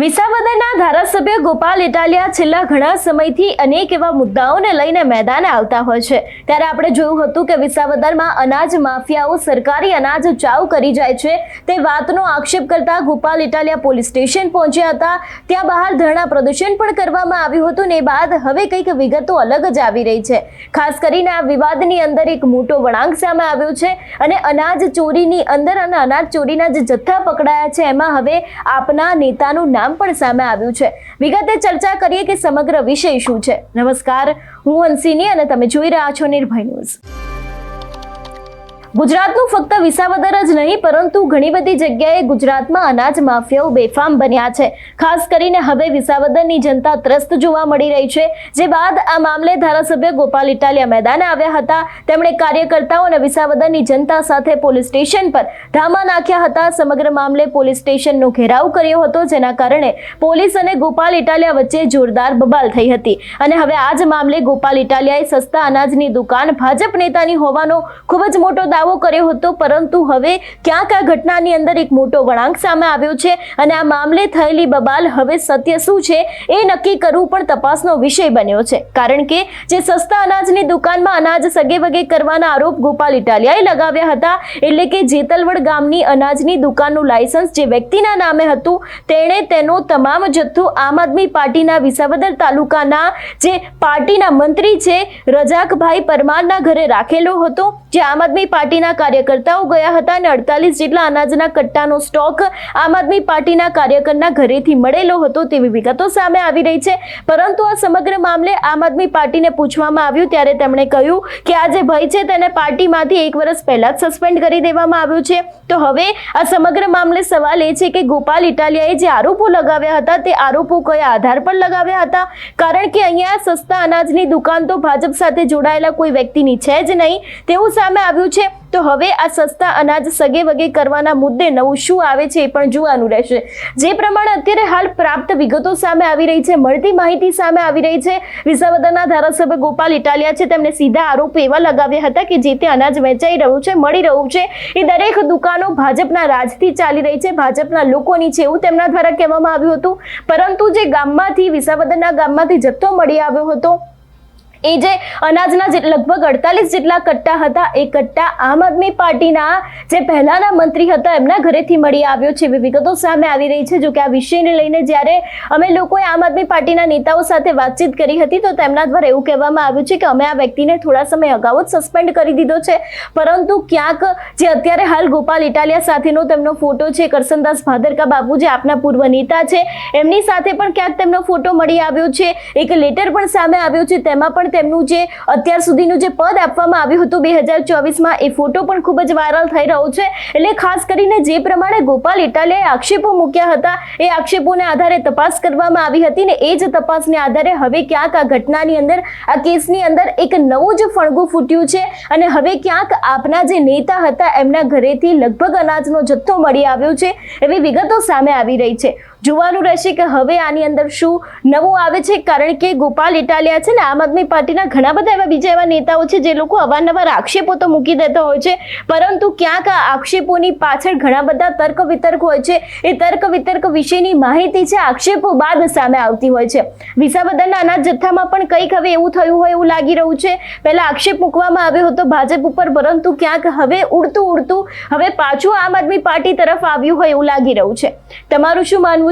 વિસાવદરના ધારાસભ્ય ગોપાલ ઇટાલિયા છેલ્લા ઘણા સમયથી અનેક એવા મુદ્દાઓને લઈને મેદાને આવતા હોય છે. ત્યારે આપણે જોયું હતું કે વિસાવદરમાં અનાજ માફિયાઓ સરકારી અનાજ ચાવ કરી જાય છે. તે વાતનો આક્ષેપ કરતા ગોપાલ ઇટાલિયા પોલીસ સ્ટેશન પહોંચ્યા હતા. ત્યાં બહાર ધરણા પ્રદર્શન પણ કરવામાં આવ્યું હતું ને બાદ હવે કંઈક વિગતો અલગ જ આવી રહી છે. ખાસ કરીને આ વિવાદની અંદર એક મોટો વળાંક સામે આવ્યો છે અને અનાજ ચોરીની અંદર અને અનાજ ચોરીના જે જથ્થા પકડાયા છે એમાં હવે આપના નેતાનું નામ પણ સામે આવ્યું છે. વિગતે ચર્ચા કરીએ કે સમગ્ર વિષય શું છે? નમસ્કાર, હું હંસિની અને તમે જોઈ રહ્યા છો નિર્ભય ન્યૂઝ. ગુજરાતનું ફક્ત વિસાવદર જ નહીં, પરંતુ ઘણી બધી જગ્યાએ ગુજરાતમાં અનાજ માફિયાઓ બેફામ બન્યા છે. ખાસ કરીને હવે વિસાવદરની જનતા ત્રસ્ત જોવા મળી રહી છે. જે બાદ આ મામલે ધારાસભ્ય ગોપાલ ઇટાલિયા મેદાને આવ્યા હતા. તેમણે કાર્યકર્તાઓ અને વિસાવદરની જનતા સાથે પોલીસ સ્ટેશન પર ધામા નાખ્યા હતા. સમગ્ર મામલે પોલીસ સ્ટેશનનો ઘેરાવ કર્યો હતો, જેના કારણે પોલીસ અને ગોપાલ ઇટાલિયા વચ્ચે જોરદાર બબાલ થઈ હતી. અને હવે આ જ મામલે ગોપાલ ઇટાલિયાએ સસ્તા અનાજની દુકાન ભાજપ નેતાની હોવાનો ખૂબ જ મોટો દાવો કર્યો હતો, પરંતુ હવે ક્યાંક આ ઘટનાની અંદર એક મોટો વળાંક સામે આવ્યો છે અને આ મામલે થયેલી બબાલ હવે સત્ય શું છે એ નક્કી કરવું પણ તપાસનો વિષય બન્યો છે. કારણ કે જે સસ્તા અનાજની દુકાનમાં અનાજ સગે વગે કરવાના આરોપ ગોપાલ ઇટાલિયાએ લગાવ્યા હતા, એટલે કે જેતલવડ ગામની અનાજની દુકાનનું લાયસન્સ જે વ્યક્તિના નામે હતું, તેણે તેનો તમામ જથ્થો આમ આદમી પાર્ટીના વિસાવદર તાલુકાના જે પાર્ટીના મંત્રી છે રજાકભાઈ પરમારના ઘરે રાખેલો હતો. જે આમ આદમી પાર્ટીના કાર્યકર્તાઓ ગયા હતા અને અડતાલીસ જેટલા અનાજના કટ્ટાનો સ્ટોક આમ આદમી પાર્ટીના કાર્યકરના ઘરેથી મળેલો હતો તેવી વિગતો સામે આવી રહી છે. પરંતુ આ સમગ્ર મામલે આમ આદમી પાર્ટીને પૂછવામાં આવ્યું ત્યારે તેમણે કહ્યું કે આ જે ભય છે તેને પાર્ટીમાંથી એક વર્ષ પહેલા જ સસ્પેન્ડ કરી દેવામાં આવ્યું છે. તો હવે આ સમગ્ર મામલે સવાલ એ છે કે ગોપાલ ઇટાલિયાએ જે આરોપો લગાવ્યા હતા તે આરોપો કયા આધાર પર લગાવ્યા હતા? કારણ કે અહીંયા સસ્તા અનાજની દુકાન તો ભાજપ સાથે જોડાયેલા કોઈ વ્યક્તિની છે જ નહીં. તેવું સામે આવ્યું છે. તો હવે આ સસ્તા અનાજ સગે વગે કરવાના મુદ્દે નવું શું આવે છે એ પણ જોવાનું રહેશે. જે પ્રમાણે અત્યારે હાલ પ્રાપ્ત વિગતો સામે આવી રહી છે, મળતી માહિતી સામે આવી રહી છે. વિસાવદરના ધારાસભ્ય ગોપાલ ઇટાલિયા છે, તેમણે સીધા આરોપ એવા લગાવ્યા હતા કે જે તે અનાજ વેચાઈ રહ્યું છે, મળી રહ્યું છે. એ દરેક દુકાનો ભાજપના રાજથી ચાલી રહી છે, ભાજપના લોકોની છે એવું તેમના દ્વારા કહેવામાં આવ્યું હતું. પરંતુ જે ગામમાંથી, વિસાવદરના ગામમાંથી જથ્થો મળી આવ્યો હતો એ જે અનાજના જે લગભગ અડતાલીસ જેટલા કટ્ટા હતા, એ કટ્ટા આમ આદમી પાર્ટીના જે પહેલાના મંત્રી હતા, એમના ઘરેથી મળી આવ્યો છે. એવી વિગતો સામે આવી રહી છે. જો કે આ વિષયને લઈને જ્યારે અમે લોકોએ આમ આદમી પાર્ટીના નેતાઓ સાથે વાતચીત કરી હતી, તો તેમના દ્વારા એવું કહેવામાં આવ્યું છે કે અમે આ વ્યક્તિને થોડા સમય અગાઉ જ સસ્પેન્ડ કરી દીધો છે. પરંતુ ક્યાંક જે અત્યારે હાલ ગોપાલ ઇટાલિયા સાથેનો તેમનો ફોટો છે, કરસનદાસ ભાદરકા બાપુ જે આપના પૂર્વ નેતા છે, એમની સાથે પણ ક્યાંક તેમનો ફોટો મળી આવ્યો છે. એક લેટર પણ સામે આવ્યો છે. તેમાં પણ તેમનું જે અત્યાર સુધીનું જે પદ આપવામાં આવ્યું હતું બે હજાર ચોવીસમાં, એ ફોટો પણ ખૂબ જ વાયરલ થઈ રહ્યો છે. એટલે ખાસ કરીને જે પ્રમાણે ગોપાલ ઇટાલિયાએ આક્ષેપો મૂક્યા હતા, એ આક્ષેપોને આધારે તપાસ કરવામાં આવી હતી ને એ જ તપાસને આધારે હવે ક્યાંક આ ઘટનાની અંદર, આ કેસની અંદર એક નવું જ ફણગું ફૂટ્યું છે અને હવે ક્યાંક આપના જે નેતા હતા, એમના ઘરેથી લગભગ અનાજનો જથ્થો મળી આવ્યો છે એવી વિગતો સામે આવી રહી છે. જોવાનું રહેશે કે હવે આની અંદર શું નવું આવે છે, કારણ કે ગોપાલ ઇટાલિયા છે ને, આમ આદમી પાર્ટીના ઘણા બધા એવા બીજા એવા નેતાઓ છે, જે લોકો અવારનવાર આક્ષેપો તો મૂકી દેતા હોય છે, પરંતુ ક્યાંક આ આક્ષેપોની પાછળ ઘણા બધા તર્ક વિતર્ક હોય છે. એ તર્ક વિતર્ક વિશેની માહિતી છે, આક્ષેપો બાદ સામે આવતી હોય છે. વિસાવદરના અનાજ જથ્થામાં પણ કંઈક હવે એવું થયું હોય એવું લાગી રહ્યું છે. પહેલા આક્ષેપ મૂકવામાં આવ્યો હતો ભાજપ ઉપર, પરંતુ ક્યાંક હવે ઉડતું ઉડતું હવે પાછું આમ આદમી પાર્ટી તરફ આવ્યું હોય એવું લાગી રહ્યું છે. તમારું શું માનવું